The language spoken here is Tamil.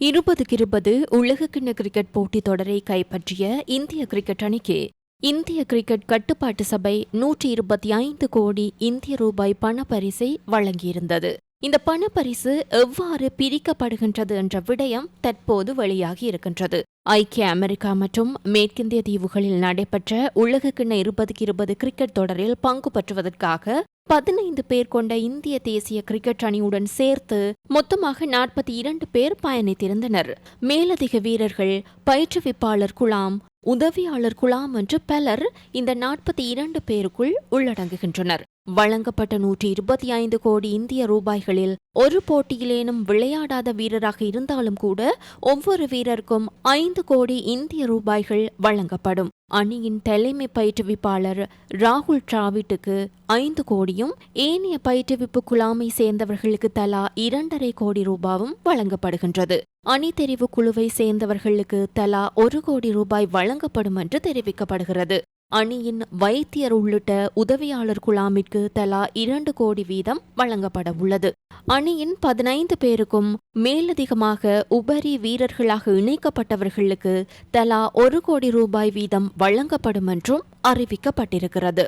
இருபதுக்கு இருபது உலகக்கிண்ண கிரிக்கெட் போட்டித் தொடரை கைப்பற்றிய இந்திய கிரிக்கெட் அணிக்கு இந்திய கிரிக்கெட் கட்டுப்பாட்டு சபை நூற்றி இருபத்தி ஐந்து கோடி இந்திய ரூபாய் பணப்பரிசை வழங்கியிருந்தது. இந்த பணப்பரிசு எவ்வாறு பிரிக்கப்படுகின்றது என்ற விடயம் தற்போது வெளியாகி இருக்கின்றது. ஐக்கிய அமெரிக்கா மற்றும் மேற்கிந்திய தீவுகளில் நடைபெற்ற உலகக்கிண்ண இருபதுக்கு இருபது கிரிக்கெட் தொடரில் பங்கு பெற்றுவதற்காக பதினைந்து பேர் கொண்ட இந்திய தேசிய கிரிக்கெட் அணியுடன் சேர்த்து மொத்தமாக நாற்பத்தி இரண்டு பேர் பயணித்திருந்தனர். மேலதிக வீரர்கள் பயிற்றுவிப்பாளர் குலாம் உதவியாளர் குலாம் என்று பலர் இந்த நாற்பத்தி இரண்டு பேருக்குள் உள்ளடங்குகின்றனர். வழங்கப்பட்ட நூற்றி இருபத்தி ஐந்து கோடி இந்திய ரூபாய்களில் ஒரு போட்டியிலேனும் விளையாடாத வீரராக இருந்தாலும் கூட ஒவ்வொரு வீரருக்கும் ஐந்து கோடி இந்திய ரூபாய்கள் வழங்கப்படும். அணியின் தலைமை பயிற்றுவிப்பாளர் ராகுல் டிராவிட்டுக்கு ஐந்து கோடியும் ஏனைய பயிற்றுவிப்பு குழாமை சேர்ந்தவர்களுக்கு தலா இரண்டரை கோடி ரூபாவும் வழங்கப்படுகின்றது. அணி தெரிவு குழுவை சேர்ந்தவர்களுக்கு தலா ஒரு கோடி ரூபாய் வழங்கப்படும் என்று தெரிவிக்கப்படுகிறது. அணியின் வைத்தியர் உள்ளிட்ட உதவியாளர் குழாமிற்கு தலா இரண்டு கோடி வீதம் வழங்கப்பட உள்ளது. அணியின் பதினைந்து பேருக்கும் மேலதிகமாக உபரி வீரர்களாக இணைக்கப்பட்டவர்களுக்கு தலா ஒரு கோடி ரூபாய் வீதம் வழங்கப்படும் என்றும் அறிவிக்கப்பட்டிருக்கிறது.